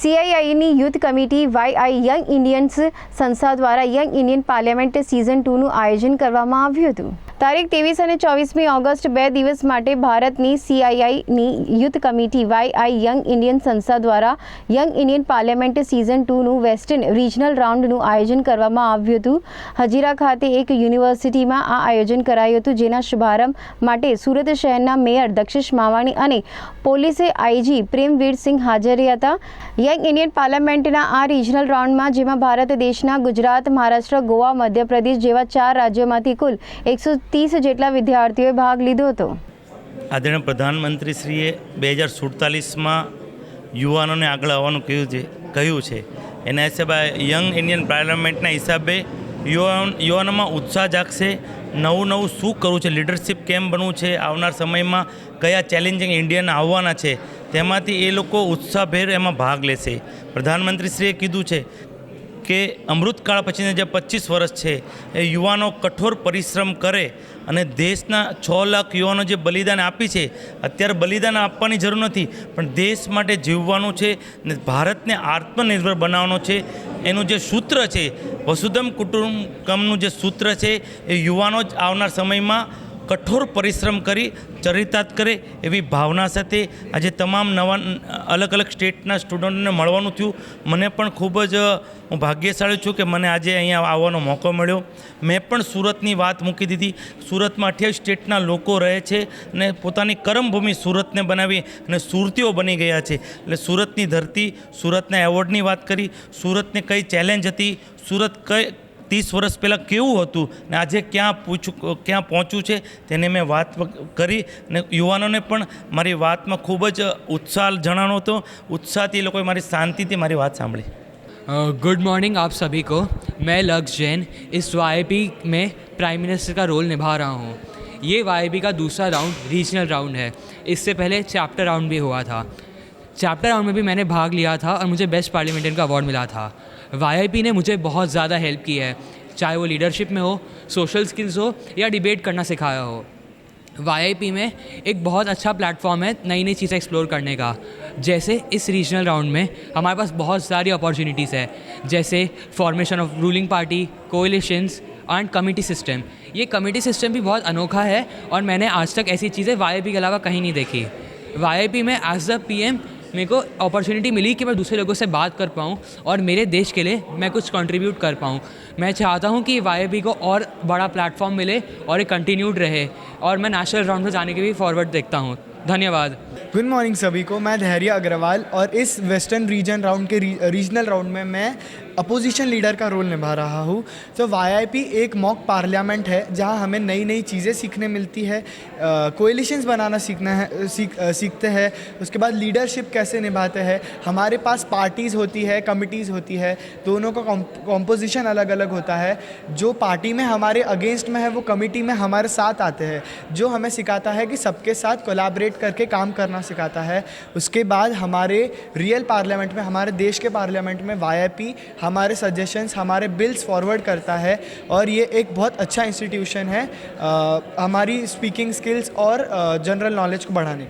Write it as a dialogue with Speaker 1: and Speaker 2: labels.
Speaker 1: સીઆઈઆઈની youth committee YI young Indians સંસ્થા દ્વારા young Indian parliament season ટુનું આયોજન કરવામાં આવ્યું હતું. તારીખ ત્રેવીસ અને ચોવીસમી ઓગસ્ટ બે દિવસ માટે ભારતની સીઆઈઆઈની youth committee YI young Indian સંસ્થા દ્વારા યંગ ઇન્ડિયન પાર્લામેન્ટ સિઝન ટુનું વેસ્ટર્ન રિજનલ રાઉન્ડનું આયોજન કરવામાં આવ્યું હતું. હજીરા ખાતે એક યુનિવર્સિટીમાં આ આયોજન કરાયું હતું, જેના શુભારંભ માટે સુરત શહેરના મેયર દક્ષિશ માવાણી અને પોલીસે આઈજી પ્રેમવીર સિંહ હાજર હતા. યંગ ઇન્ડિયન પાર્લામેન્ટના આ રિજનલ રાઉન્ડમાં જેમાં ભારત દેશના ગુજરાત, મહારાષ્ટ્ર, ગોવા, મધ્યપ્રદેશ જેવા ચાર રાજ્યોમાંથી કુલ એકસો ત્રીસ જેટલા વિદ્યાર્થીઓએ ભાગ લીધો હતો.
Speaker 2: આદરણીય પ્રધાનમંત્રીશ્રીએ બે હજાર સુડતાલીસમાં યુવાનોને આગળ આવવાનું કહ્યું છે કહ્યું છે. એના હિસાબે યંગ ઇન્ડિયન પાર્લામેન્ટના હિસાબે યુવાન, યુવાનોમાં ઉત્સાહ જાગશે, નવું નવું શું કરવું છે, લીડરશિપ કેમ બનવું છે, આવનાર સમયમાં કયા ચેલેન્જિંગ ઇન્ડિયન આવવાના છે, તેમાંથી એ લોકો ઉત્સાહભેર એમાં ભાગ લેશે. પ્રધાનમંત્રીશ્રીએ કીધું છે કે અમૃતકાળ પછીના જે પચીસ વર્ષ છે, એ યુવાનો કઠોર પરિશ્રમ કરે અને દેશના છ લાખ યુવાનો જે બલિદાન આપી છે, અત્યારે બલિદાન આપવાની જરૂર નથી, પણ દેશ માટે જીવવાનું છે ને ભારતને આત્મનિર્ભર બનાવવાનો છે, એનું જે સૂત્ર છે, વસુધમ કુટુંબકમનું જે સૂત્ર છે, એ યુવાનો જ આવનાર સમયમાં કઠોર પરિશ્રમ કરી, ચરિતાર્થ કરે એવી ભાવના સાથે આજે તમામ નવા, અલગ અલગ સ્ટેટના સ્ટુડન્ટને મળવાનું થયું. મને પણ ખૂબ જ, હું ભાગ્યશાળી છું કે મને આજે અહીંયા આવવાનો મોકો મળ્યો. મેં પણ સુરતની વાત મૂકી દીધી. સુરતમાં અઠ્યાવીસ સ્ટેટના લોકો રહે છે અને પોતાની કર્મભૂમિ સુરતને બનાવી અને સુરતીઓ બની ગયા છે. એટલે સુરતની ધરતી, સુરતના એવોર્ડની વાત કરી, સુરતને કઈ ચેલેન્જ હતી, સુરત કઈ ત્રીસ વર્ષ પહેલાં કેવું હતું ને આજે ક્યાં પૂછું ક્યાં પહોંચ્યું છે તેને મેં વાત કરી અને યુવાનોને પણ મારી વાતમાં ખૂબ જ ઉત્સાહ જણાવવાનો હતો ઉત્સાહથી એ લોકોએ મારી શાંતિથી મારી વાત સાંભળી
Speaker 3: गुड मॉर्निंग आप सभी को मैं लक्ष्य जैन इस वाई में प्राइम मिनिस्टर का रोल निभा रहा हूँ ये वाई का दूसरा राउंड रीजनल राउंड है इससे पहले चैप्टर राउंड भी हुआ था चैप्टर राउंड में भी मैंने भाग लिया था और मुझे बेस्ट पार्लियामेंटेरियन का अवार्ड मिला था वाई ने मुझे बहुत ज़्यादा हेल्प की है, चाहे वो लीडरशिप में हो सोशल स्किल्स हो, या डिबेट करना सिखाया हो। वाई में एक बहुत अच्छा प्लेटफॉर्म है नई नई चीज़ें एक्सप्लोर करने का। जैसे इस रीजनल राउंड में हमारे पास बहुत सारी अपॉर्चुनिटीज़ है, जैसे formation of ruling party coalitions and committee system ये कमिटी सिस्टम भी बहुत अनोखा है और मैंने आज तक ऐसी चीज़ें वाई के अलावा कहीं नहीं देखी। वाई में एज द पी मेरे को अपॉर्चुनिटी मिली कि मैं दूसरे लोगों से बात कर पाऊँ और मेरे देश के लिए मैं कुछ कंट्रीब्यूट कर पाऊँ। मैं चाहता हूँ कि वाई को और बड़ा प्लेटफॉर्म मिले और ये कंटिन्यूड रहे और मैं नेशनल राउंड में जाने के भी फॉरवर्ड देखता हूँ। धन्यवाद।
Speaker 4: गुड मॉर्निंग सभी को मैं धैर्य अग्रवाल और इस वेस्टर्न रीजन राउंड के री, रीजनल राउंड में मैं अपोजिशन लीडर का रोल निभा रहा हूँ। तो वाई एक मॉक पार्लियामेंट है जहाँ हमें नई नई चीज़ें सीखने मिलती है। कोलिशंस बनाना सीखना है सीख सीखते हैं उसके बाद लीडरशिप कैसे निभाते हैं हमारे पास पार्टीज़ होती है कमिटीज़ होती है दोनों का कॉम्पोजिशन अलग अलग होता है। जो पार्टी में हमारे अगेंस्ट में है वो कमिटी में हमारे साथ आते हैं जो हमें सिखाता है कि सबके साथ कोलाबरेट करके काम करना सिखाता है। उसके बाद हमारे रियल पार्लियामेंट में हमारे देश के पार्लियामेंट में वाई हमारे सजेशंस हमारे बिल्स फॉरवर्ड करता है और ये एक बहुत अच्छा इंस्टीट्यूशन है आ, हमारी स्पीकिंग स्किल्स और जनरल नॉलेज को बढ़ाने।